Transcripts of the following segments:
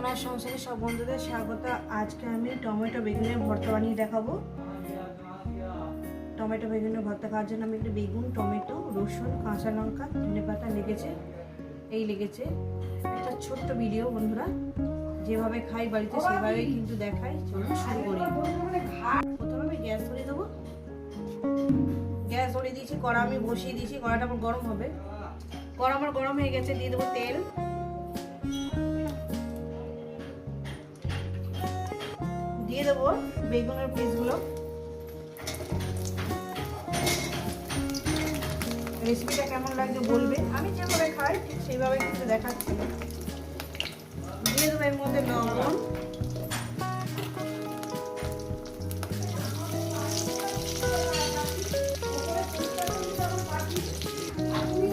সোনার সংসারে সব বন্ধুদের স্বাগত। আজকে আমি টমেটো, বেগুনের ভর্তা বানিয়ে দেখাবো। টমেটো, বেগুনের ভর্তা খাওয়ার জন্য আমি একটু বেগুন, টমেটো, রসুন, কাঁচা লঙ্কা, ধনে পাতা লেগেছে। এই লেগেছে। একটা ছোট্ট ভিডিও বন্ধুরা। যেভাবে খাই বাড়িতে, সেভাবেই কিন্তু দেখাই। চলুন শুরু করি। প্রথমে আমি গ্যাস ধরিয়ে দেবো। গ্যাস ধরিয়ে দিয়েছি, কড়া আমি বসিয়ে দিয়েছি। কড়াটা আমার গরম হবে। কড়া আমার গরম হয়ে গেছে, দিয়ে দেবো তেল। দিয়ে দেবো বেগুনের পিসগুলো। রেসিপিটা কেমন লাগছে বলবে? আমি যেভাবে খাই, ঠিক সেইভাবে কিন্তু দেখাচ্ছি। দিয়ে দেবো এর মধ্যে লবণ।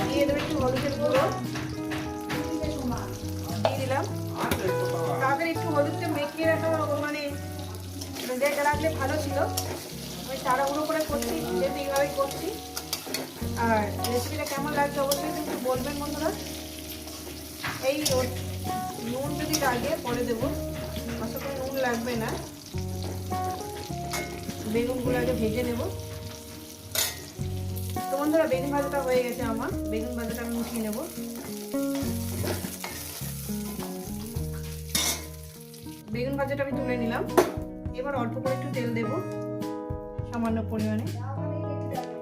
দিয়ে দেবো একটু হলুদের গুঁড়ো। দিয়ে দিলাম। একটু মেখিয়ে রাখা রেখে রাখলে ভালো ছিল। আমি তাড়াহুড়ো করে করছি যেহেতু এইভাবেই করছি। আর রেসিপিটা কেমন লাগছে অবশ্যই কিন্তু বলবেন বন্ধুরা। এই নুন যদি লাগে, পরে দেবো। আশা নুন লাগবে না। বেগুনগুলো আগে ভেজে নেব। তো বন্ধুরা, বেগুন ভাজাটা হয়ে গেছে আমার। বেগুন ভাজাটা আমি উঠিয়ে নেব। বেগুন ভাজাটা আমি তুলে নিলাম। এবার অল্প করে একটু তেল দেব। সামান্য পরিমাণে।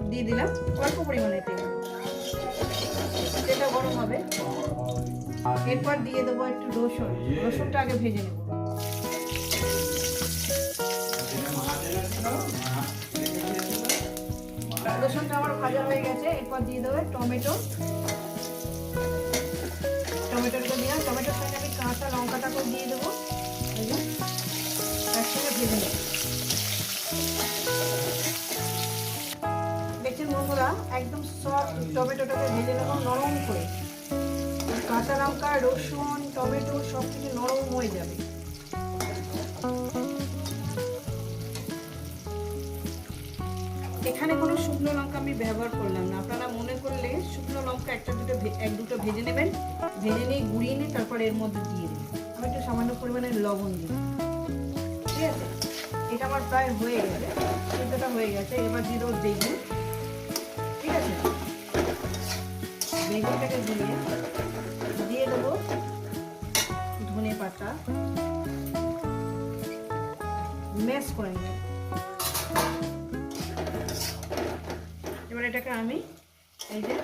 দিয়ে দিলাম অল্প পরিমাণে তেল। তেলটা গরম হবে। এরপর দিয়ে দেবো একটু রসুন। রসুনটা আগে ভেজে নেব। রসুনটা আমার ভাজা হয়ে গেছে। এরপর দিয়ে দেবো টমেটো। টমেটোটা দিলাম টমেটোর সঙ্গে আমি কাঁচা লঙ্কাটাকেও দিয়ে দেবো। একদম সফট টমেটোটাকে ভেজে নেব নরম করে। কাঁচা লঙ্কা, রসুন, টমেটো সব কিছু নরম হয়ে যাবে। এখানে কোনো শুকনো লঙ্কা আমি ব্যবহার করলাম না। আপনারা মনে করলে শুকনো লঙ্কা একটা দুটো এক দুটো ভেজে নেবেন। ভেজে নিয়ে গুঁড়িয়ে নিয়ে তারপর এর মধ্যে দিয়ে দেবেন আমি একটু সামান্য পরিমাণে লবণ দিই। ঠিক আছে? এটা আমার প্রায় হয়ে গেছে। সেদ্ধটা হয়ে গেছে। এবার দিয়ে দেবো বেগুন। বেগুনটাকে দিয়ে দিয়ে দেবো ম্যাশ করে নেব। এবার এটাকে আমি এই যে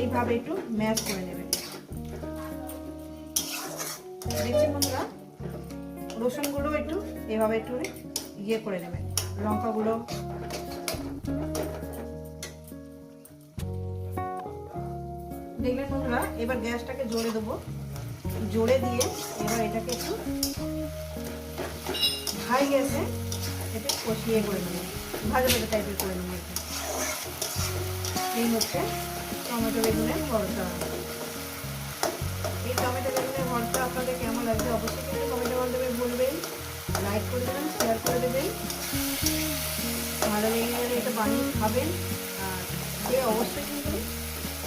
এইভাবে একটু ম্যাশ করে নেবেন দেখছি বন্ধুরা? রসুনগুলো একটু এভাবে একটু ইয়ে করে নেবেন। লঙ্কাগুলো দেখলেন বন্ধুরা, এবার গ্যাসটাকে জোরে দেবো। জোরে দিয়ে এবার এটাকে একটু হাই গ্যাসে এটা কষিয়ে করে নেব। ভাজা ভাজা টাইপের করে নেব এই হচ্ছে টমেটো বেগুনের ভরসা এই টমেটো বেগুনের ভরসা আপনাদের কেমন লাগছে অবশ্যই কিন্তু কমেন্টের মাধ্যমে বলবেন। লাইক করে দেবেন শেয়ার করে দেবেন। ভালো লেগে গেলে এটা বানিয়ে খাবেন। আর যে অবশ্যই কিন্তু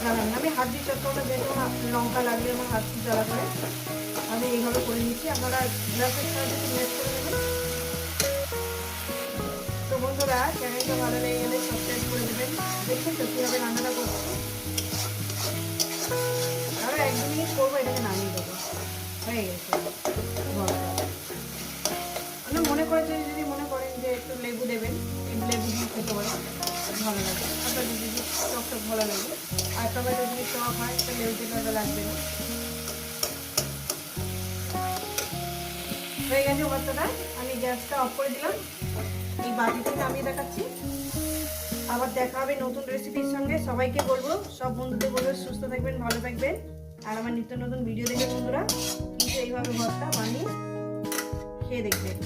জানাবেন আমি হাত দিয়ে চটকাবো না, যেহেতু আমার লঙ্কা লাগলে আমার হাত জ্বালা করে। আমি এইভাবে করে নিচ্ছি, আপনারা গ্লাসের সাহায্যে ম্যাচ করে দেবেন তো বন্ধুরা চ্যানেলটা ভালো লেগে গেলে সাবস্ক্রাইব করে দেবেন। দেখছেন তো কীভাবে রান্নাটা করছি। আরও এক মিনিট করব, এটাকে নামিয়ে দেবো। হয়ে গেছে। টক হয় তো লেবু টেপাটা লাগবে হয়ে গেছে ভর্তাটা আমি গ্যাসটা অফ করে দিলাম। এই বাটি থেকে আমি দেখাচ্ছি। আবার দেখা হবে নতুন রেসিপির সঙ্গে। সবাইকে বলব, সব বন্ধুদের বলব, সুস্থ থাকবেন, ভালো থাকবেন। আর আমার নিত্য নতুন ভিডিও দেখে বন্ধুরা, কিন্তু এইভাবে ভর্তা বানিয়ে খেয়ে দেখবেন।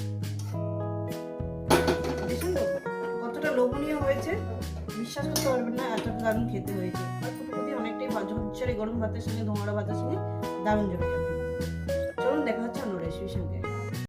বিশ্বাস করতে পারবেন না এত দারুণ খেতে হয়েছে। ফুটফুটি অনেকটাই ঝরঝরে গরম ভাতের সঙ্গে ধোঁয়াড়া ভাতের সঙ্গে দারুণ জমে যাবে। চলুন দেখা হচ্ছে অন্য রেসিপির সঙ্গে